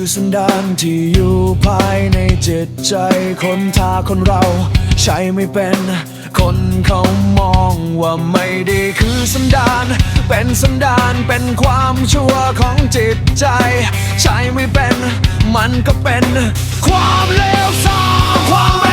ือสันดานที่อยู่ภายในจิตใจคนทาคนเรา ใช้ไม่เป็น คนเขามองว่าไม่ดีคือสันดาน เป็นสันดานเป็นความชั่วของจิตใจ ใช้ไม่เป็น มันก็เป็น ความเลวทรามความ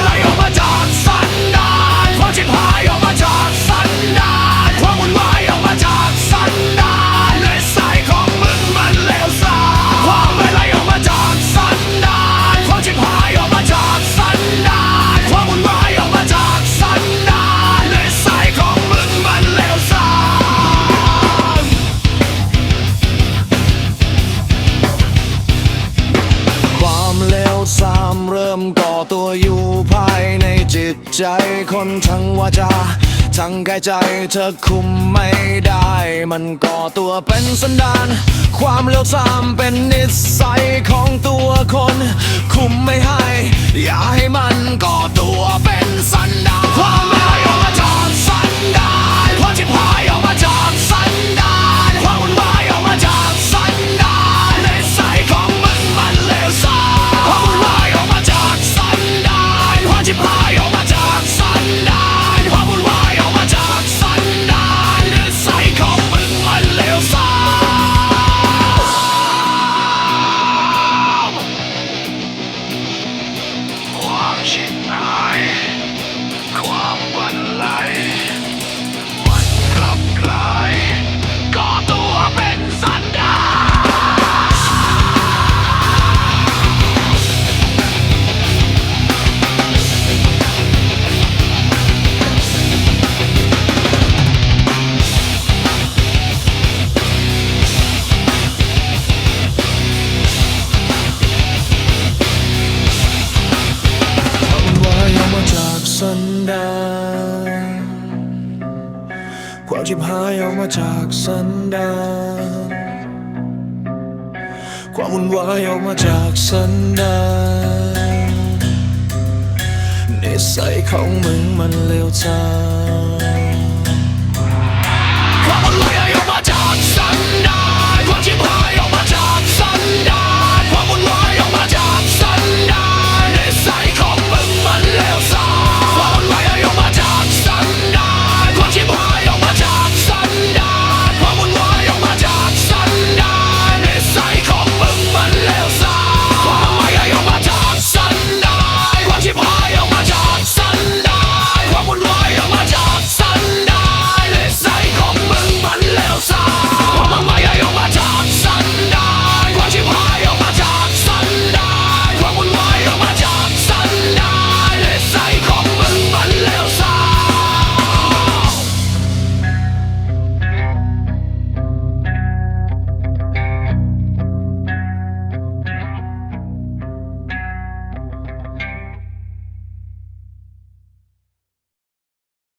ใจคนทั้งวาจาทั้งกายใจเธอคุมไม่ได้ มันก่อตัวเป็นสันดาน ความเลวทรามเป็นนิสัยของตัวคน คุมไม่ให้ อย่าให้มันก่อตัวเป็นสัน จิบหายออกมาจากสันดานความวุ่นวายออกมาจากสันดานนิสัยของมึงมันเลวทราม